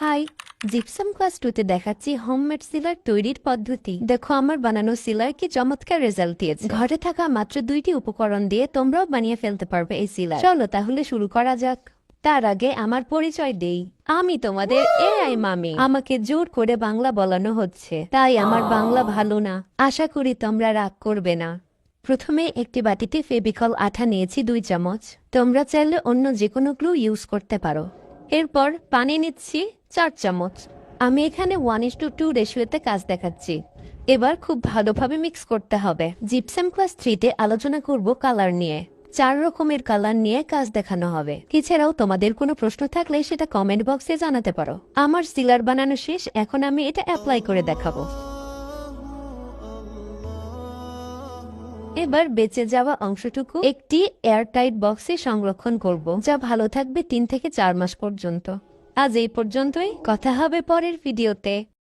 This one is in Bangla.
হাই, জিপসাম ক্লাস টুতে দেখাচ্ছি হোমমেড সিলার তৈরির পদ্ধতি। দেখো, আমার বানানো সিলার কি চমৎকার রেজাল্ট দিয়েছে। ঘরে থাকা মাত্র দুইটি উপকরণ দিয়ে তোমরাও বানিয়ে ফেলতে পারবে এই সিলার। চলো তাহলে শুরু করা যাক। তার আগে আমার পরিচয় দেই। আমি তোমাদের এআই মামি। আমাকে জোর করে বাংলা বলানো হচ্ছে। তাই আমার বাংলা ভালো না। আশা করি তোমরা রাগ করবে না। প্রথমে একটি বাটিতে ফেবিকল আঠা নিয়েছি দুই চামচ। তোমরা চাইলে অন্য যে কোনো গ্লু ইউজ করতে পারো। এরপর পানি নিচ্ছি চার চামচ। আমি এখানে ওয়ান ইস টু টু রেশিওতে কাজ দেখাচ্ছি। এবার খুব ভালোভাবে মিক্স করতে হবে। জিপসাম ক্লাস থ্রিতে আলোচনা করব কালার নিয়ে। চার রকমের কালার নিয়ে কাজ দেখানো হবে। এছাড়াও তোমাদের কোনো প্রশ্ন থাকলে সেটা কমেন্ট বক্সে জানাতে পারো। আমার সিলার বানানো শেষ, এখন আমি এটা অ্যাপ্লাই করে দেখাবো। এবার বেঁচে যাওয়া অংশটুকু একটি এয়ারটাইট বক্সে সংরক্ষণ করব, যা ভালো থাকবে তিন থেকে চার মাস পর্যন্ত। আজ এই পর্যন্তই, কথা হবে পরের ভিডিওতে।